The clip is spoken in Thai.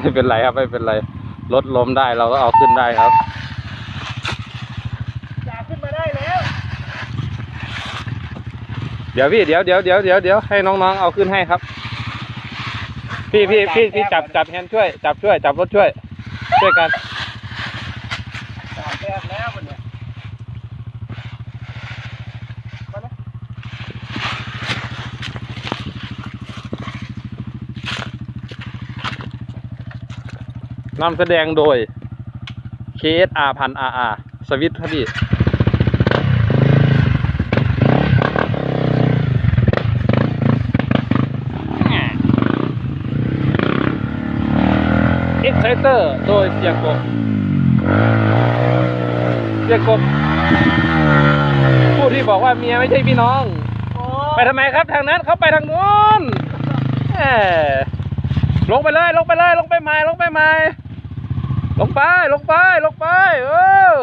ไม่เป็นไรครับไม่เป็นไรรถล้มได้เราก็เอาขึ้นได้ครับจ่าขึ้นมาได้แล้ว เดี๋ยวพี่เดี๋ยวเดี๋ยวเดี๋ยวเดี๋ยวเดี๋ยวให้น้องๆเอาขึ้นให้ครับ พี่พี่พี่พี่จับจับแฮนด์ช่วย จับช่วย จับรถช่วยช่วยกัน จ่าแก้มแล้วมันเนี่ยมาเลย นำแสดงโดย KSR พัน RR สวิตครับพี่เอ็กไซเตอร์โดยเสียกบเสียกบผู้ที่บอกว่าเมียไม่ใช่พี่น้องโอ้ไปทำไมครับทางนั้นเขาไปทางนู้นแหมลงไปเลย ลงไปเลย ลงไปใหม่ ลงไปใหม่ ลงไป ลงไป ลงไป เออ